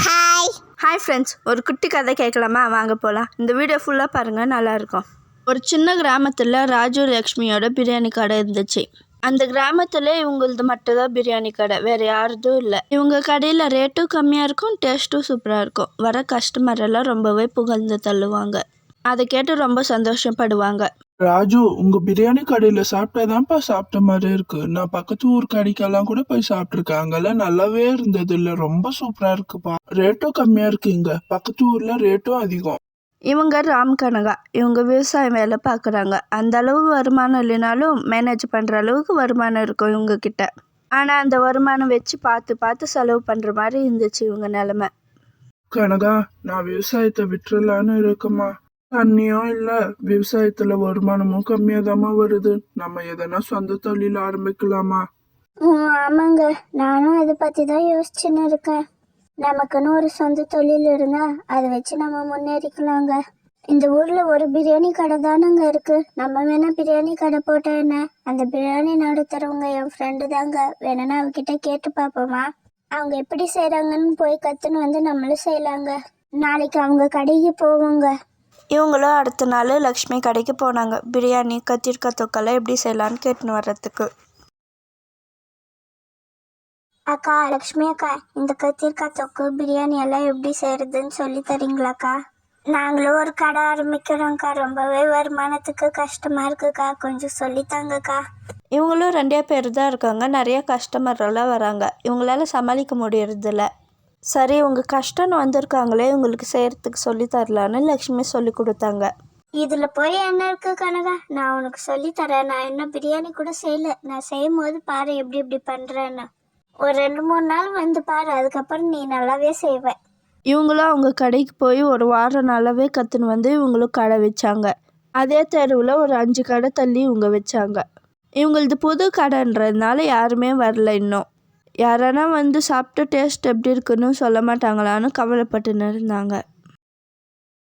Hi hi friends ஒரு குட்டி கதை கேட்கலாமா? வாங்க போகலாம் இந்த வீடியோ ஃபுல்லாக பாருங்கள் நல்லாயிருக்கும். ஒரு சின்ன கிராமத்தில் ராஜு லக்ஷ்மியோட பிரியாணி கடை இருந்துச்சு. அந்த கிராமத்தில் இவங்களது மட்டும்தான் பிரியாணி கடை. வேறு யாரதும் இல்லை. இவங்க கடையில் ரேட்டும் கம்மியாக இருக்கும் டேஸ்ட்டும் சூப்பராக இருக்கும். வர கஸ்டமர் எல்லாம் ரொம்பவே புகழ்ந்து தள்ளுவாங்க. அதை கேட்டு ரொம்ப சந்தோஷப்படுவாங்க. ராஜு உங்க பிரியாணி கடையில சாப்பிட்டாதான்ப்பா சாப்பிட்ட மாதிரி இருக்கு. நான் பக்கத்து ஊர் கடைக்கெல்லாம் கூட போய் சாப்பிட்டுருக்கேன். அங்கெல்லாம் நல்லாவே இருந்தது இல்ல. ரொம்ப சூப்பரா இருக்குப்பா. ரேட்டும் கம்மியா இருக்கு இங்க. பக்கத்து ஊர்ல ரேட்டும் அதிகம். இவங்க ராம் கனகா. இவங்க விவசாயம் வேலை பார்க்குறாங்க அந்த அளவு வருமானம் இல்லைனாலும் மேனேஜ் பண்ணுற அளவுக்கு வருமானம் இருக்கும் இவங்க கிட்ட. ஆனால் அந்த வருமானம் வச்சு பார்த்து பார்த்து செலவு பண்ணுற மாதிரி இருந்துச்சு இவங்க நிலமை. கனகா நான் விவசாயத்தை விட்டுறலான்னு இருக்கேம்மா. தண்ணியும் இல்லை விவசாயத்துல வருமானமும் கம்மியாதாம்மா வருது. நம்ம எதனா சொந்த தொழில் ஆரம்பிக்கலாமா? ஆமாங்க. நானும் அதை பற்றி தான் யோசிச்சுன்னு இருக்கேன். நமக்குன்னு ஒரு சொந்த தொழில் இருந்தா அதை வச்சு நம்ம முன்னேறிக்கலாங்க. இந்த ஊர்ல ஒரு பிரியாணி கடை தானங்க இருக்கு. நம்ம வேணா பிரியாணி கடை போட்டா என்ன? அந்த பிரியாணி நடத்துறவங்க என் ஃப்ரெண்டு தாங்க. வேணும்னா அவகிட்ட கேட்டு பார்ப்போமா அவங்க எப்படி செய்யறாங்கன்னு போய் கத்துன்னு வந்து நம்மளும் செய்யலாங்க. நாளைக்கு அவங்க கடைக்கு போவோங்க. இவங்களும் அடுத்த நாள் லக்ஷ்மி கடைக்கு போனாங்க. பிரியாணி கத்திரிக்காய் தொக்கெல்லாம் எப்படி செய்யலான்னு கேட்டுன்னு வர்றதுக்கு. அக்கா லக்ஷ்மி அக்கா இந்த கத்திரிக்காய் தொக்கு பிரியாணி எல்லாம் எப்படி செய்யறதுன்னு சொல்லி தரீங்களாக்கா? நாங்களும் ஒரு கடை ஆரம்பிக்கிறோம்க்கா. ரொம்பவே வருமானத்துக்கு கஷ்டமா இருக்குக்கா. கொஞ்சம் சொல்லித்தாங்கக்கா. இவங்களும் ரெண்டே பேர் தான் இருக்காங்க. நிறைய கஸ்டமர் எல்லாம் வராங்க. இவங்களால சமாளிக்க முடியறதில்ல. சரி உங்கள் கஷ்டம்னு வந்திருக்காங்களே உங்களுக்கு செய்கிறதுக்கு சொல்லி தரலான்னு லக்ஷ்மி சொல்லி கொடுத்தாங்க. இதுல போய் என்ன இருக்கு கனகா? நான் உனக்கு சொல்லி தரேன். நான் இன்னும் பிரியாணி கூட செய்யல. நான் செய்யும் போது பாரு எப்படி எப்படி பண்றேன்னு. ஒரு ரெண்டு மூணு நாள் வந்து பாரு அதுக்கப்புறம் நீ நல்லாவே செய்வ. இவங்களும் அவங்க கடைக்கு போய் ஒரு வாரம் நல்லாவே கற்றுன்னு வந்து இவங்களும் கடை வச்சாங்க. அதே தெருவில் ஒரு அஞ்சு கடை தள்ளி இவங்க வச்சாங்க. இவங்களது புது கடைன்றதுனால யாருமே வரல இன்னும். யாரானா வந்து சாப்பிட்டு டேஸ்ட் எப்படி இருக்குன்னு சொல்ல மாட்டாங்களான்னு கவலைப்பட்டுன்னு இருந்தாங்க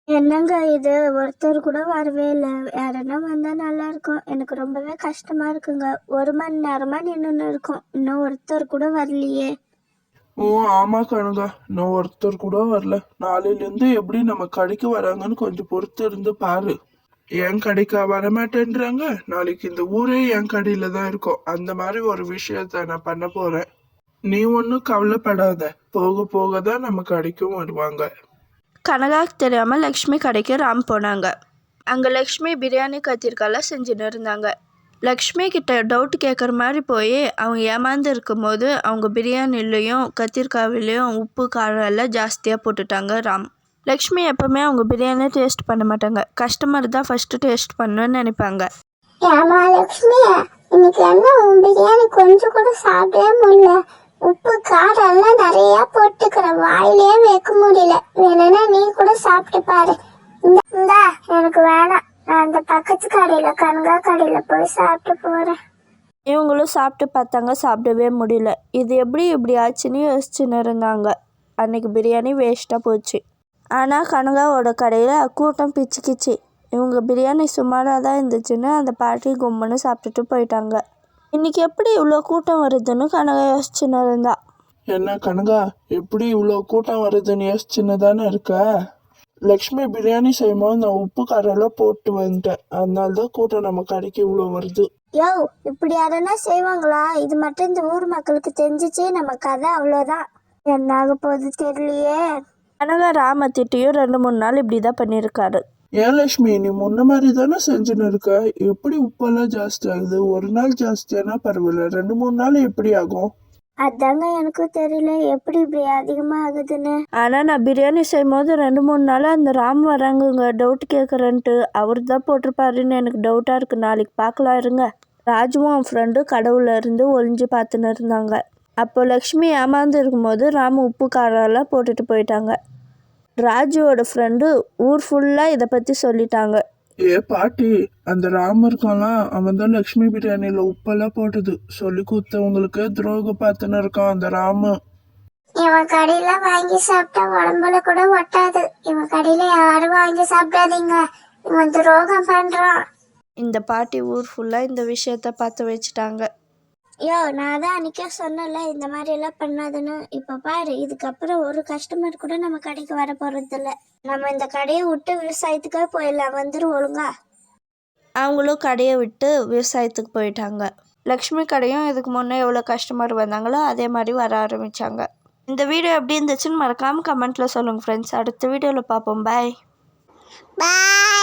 என்னங்க இது? ஒருத்தர் கூட வரவே இல்லை. யாருன்னா வந்தா நல்லா இருக்கும். எனக்கு ரொம்பவே கஷ்டமா இருக்குங்க. ஒரு மணி நேரமா நின்றுன்னு இருக்கும். இன்னும் ஒருத்தர் கூட வரலையே. ஓ ஆமா கனகா நான் ஒருத்தர் கூட வரல. நாளையில இருந்து எப்படி நம்ம கடைக்கு வராங்கன்னு கொஞ்சம் பொறுத்து இருந்து பாரு. என் கடைக்கா வரமாட்டேன்றாங்க. நாளைக்கு இந்த ஊரே என் கடையில தான் இருக்கும். அந்த மாதிரி ஒரு விஷயத்த நான் பண்ண போறேன். நீ ஒன்றும் கவலைப்படாத. போக போக தான் நம்ம கடைக்கும் வருவாங்க. கனகாக்கு தெரியாமல் லக்ஷ்மி கடைக்கு ராம் போனாங்க. அங்கே லக்ஷ்மி பிரியாணி கத்திரிக்காலாம் செஞ்சுன்னு இருந்தாங்க. லக்ஷ்மி கிட்ட டவுட் கேட்குற மாதிரி போய் அவங்க ஏமாந்து இருக்கும்போது அவங்க பிரியாணிலையும் கத்திரிக்காவிலையும் உப்பு காரம் எல்லாம் ஜாஸ்தியாக போட்டுட்டாங்க ராம். லக்ஷ்மி எப்போவுமே அவங்க பிரியாணி டேஸ்ட் பண்ண மாட்டாங்க. கஸ்டமர் தான் ஃபஸ்ட்டு டேஸ்ட் பண்ணணும்னு நினைப்பாங்க. ஏமா லக்ஷ்மி இன்னைக்கு என்ன உன் பிரியாணி கொஞ்சம் கூட சாப்பிடவே முடியல. உப்பு காரெல்லாம் நிறைய போட்டுக்கிற வாயிலே வைக்க முடியல. வேணும்னா நீ கூட சாப்பிட்டு பாரு. இந்தா, எனக்கு வேணாம். நான் அந்த பக்கத்து கடையில கண்கா கடையில போய் சாப்பிட்டு போறேன். இவங்களும் சாப்பிட்டு பார்த்தாங்க சாப்பிடவே முடியல. இது எப்படி இப்படி ஆச்சுன்னு யோசிச்சுன்னு இருந்தாங்க. அன்னைக்கு பிரியாணி வேஸ்ட்டாக போச்சு. ஆனால் கனகாவோட கடையில் கூட்டம் பிச்சுக்கிச்சு. இவங்க பிரியாணி சுமாராக தான் இருந்துச்சுன்னு அந்த பாட்டி கும்முன்னு சாப்பிட்டுட்டு போயிட்டாங்க. இன்னைக்கு எப்படி இவ்வளோ கூட்டம் வருதுன்னு கனகா யோசிச்சுன்னு இருந்தா என்ன கனகா எப்படி இவ்வளோ கூட்டம் வருதுன்னு யோசிச்சுன்னு தானே இருக்க? லக்ஷ்மி பிரியாணி செய்யும்போது நான் உப்பு காரெல்லாம் போட்டு வந்துட்டேன். அதனால தான் கூட்டம் நம்ம கடைக்கு இவ்வளோ வருது. யோ இப்படி யாருன்னா செய்வாங்களா? இது மட்டும் இந்த ஊர் மக்களுக்கு தெரிஞ்சிச்சு நம்ம கதை அவ்வளோதான். என்ன ஆக போகுது தெரியலையே. கனகா ராமத்திட்டையும் ரெண்டு மூணு நாள் இப்படி தான் பண்ணியிருக்காரு. ஏன் லட்சுமி நீ முன்ன மாதிரி தானே செஞ்சுன்னு இருக்க? எப்படி உப்பெல்லாம் ஜாஸ்தி ஆகுது? ஒரு நாள் ஜாஸ்தியானா பரவாயில்ல. ரெண்டு மூணு நாள் எப்படி ஆகும்? அதாங்க எனக்கும் தெரியல. எப்படி இப்படி அதிகமா ஆகுதுன்னு? ஆனால் நான் பிரியாணி செய்யும்போது ரெண்டு மூணு நாளாக அந்த ராம் வராங்கங்க. டவுட் கேட்குறேன்ட்டு அவர் தான் போட்டிருப்பாருன்னு எனக்கு டவுட்டாக இருக்குது நாளைக்கு பார்க்கலாம் இருங்க. ராஜுவும் அவன் ஃப்ரெண்டும் கடவுள இருந்து ஒளிஞ்சு பார்த்துன்னு இருந்தாங்க. அப்போ லக்ஷ்மி ஏமாந்து இருக்கும்போது ராம் உப்பு காரெல்லாம் போட்டுட்டு போயிட்டாங்க. ராஜுவோட ஃப்ரெண்டு ஊர் ஃபுல்லாக இதை பற்றி சொல்லிட்டாங்க. ஏ பாட்டி அந்த ராம இருக்கான்லாம் அவன் தான் லக்ஷ்மி பிரியாணியில உப்பெல்லாம் போட்டது. சொல்லி கொடுத்தவங்களுக்கு துரோகம் பார்த்துன்னு இருக்கான் அந்த ராமு. இவன் கடையில வாங்கி சாப்பிட்டா உடம்புல கூட ஒட்டாது. இவன் கடையில யாரும் வாங்கி சாப்பிடாதீங்க. இவன் துரோகம் பண்றான். இந்த பாட்டி ஊர் ஃபுல்லாக இந்த விஷயத்த பார்த்து வச்சுட்டாங்க. யோ நான் தான் அன்றைக்கே சொன்னல இந்த மாதிரி எல்லாம் பண்ணாதுன்னு. இப்போ பாரு இதுக்கப்புறம் ஒரு கஸ்டமர் கூட நம்ம கடைக்கு வர போகிறதில்ல நம்ம இந்த கடையை விட்டு விவசாயத்துக்கே போயிடலாம். வந்துடும் ஒழுங்கா. அவங்களும் கடையை விட்டு விவசாயத்துக்கு போயிட்டாங்க. லக்ஷ்மி கடையும் இதுக்கு முன்னே எவ்வளோ கஸ்டமர் வந்தாங்களோ அதே மாதிரி வர ஆரம்பித்தாங்க இந்த வீடியோ எப்படி இருந்துச்சுன்னு மறக்காமல் கமெண்ட்டில் சொல்லுங்கள் ஃப்ரெண்ட்ஸ் அடுத்த வீடியோவில் பார்ப்போம். பாய் பாய்